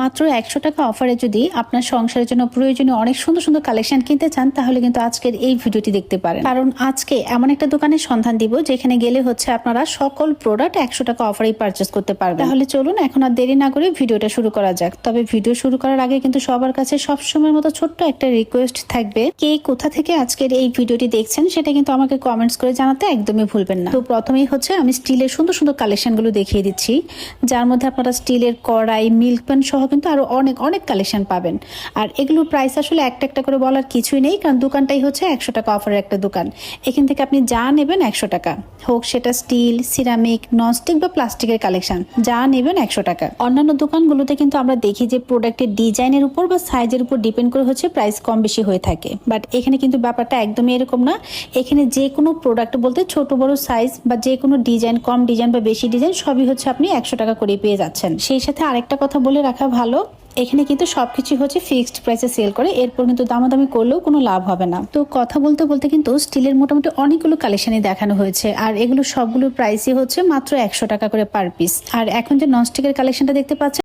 মাত্র একশো টাকা অফারে যদি আপনার সংসারের জন্য প্রয়োজনীয় অনেক সুন্দর সুন্দর কালেকশন কিনতে চান, তাহলে কিন্তু আজকের এই ভিডিওটি দেখতে পারেন। কারণ আজকে এমন একটা দোকানের সন্ধান দিব, যেখানে গেলে হচ্ছে আপনারা সকল প্রোডাক্ট একশো টাকা অফারেই পারচেস করতে পারবেন। তাহলে চলুন, এখন আর দেরি না করে ভিডিওটা শুরু করা যাক। তবে ভিডিও শুরু করার আগে কিন্তু সবার কাছে সবসময়ের মতো ছোট্ট একটা রিকোয়েস্ট থাকবে, কে কোথা থেকে আজকের এই ভিডিওটি দেখছেন সেটা কিন্তু আমাকে কমেন্টস করে জানাতে একদমই ভুলবেন না। তো প্রথমেই হচ্ছে আমি স্টিলের সুন্দর সুন্দর কালেকশনগুলো দেখিয়ে দিচ্ছি। যার মধ্যে আপনারা স্টিলের কড়াই মিল্ক প্যান সহ কিন্তু আরও অনেক অনেক কালেকশন পাবেন। আর এগুলোর প্রাইস আসলে একটা একটা করে বলার কিছুই নেই, কারণ দোকানটাই হচ্ছে একশো টাকা অফারের একটা দোকান। এখান থেকে আপনি যা নেবেন একশো টাকা। হোক সেটা স্টিল সিরামিক ননস্টিক বা প্লাস্টিকের কালেকশন যা নেবেন একশো টাকা। অন্যান্য দোকানগুলোতে কিন্তু আমরা দেখি যে প্রোডাক্টের ডিজাইনের উপর বা সাইজের উপর ডিপেন্ড করে হচ্ছে প্রাইস কম বেশি হয়ে থাকে। বাট এখানে কিন্তু ব্যাপারটা একদমই এরকম না। এখানে যে কোনো প্রোডাক্ট বলতে ছোট, বড় সাইজ বা যে কোনো ডিজাইন কম ডিজাইন বা বেশি ডিজাইন সবই হচ্ছে আপনি একশো টাকা করে পেয়ে যাচ্ছেন। সেই সাথে আরেকটা কথা বলে রাখা ভালো। এখানে কিন্তু সবকিছু হচ্ছে ফিক্সড প্রাইসে সেল করে। এরপর কিন্তু দামাদামি করলেও কোনো লাভ হবে না। তো কথা বলতে বলতে কিন্তু স্টিলের মোটামুটি অনেকগুলো কালেকশনই দেখানো হয়েছে। আর এগুলো সবগুলোর প্রাইসই হচ্ছে মাত্র একশো টাকা করে পার পিস আর এখন যে ননস্টিকের কালেকশনটা দেখতে পাচ্ছেন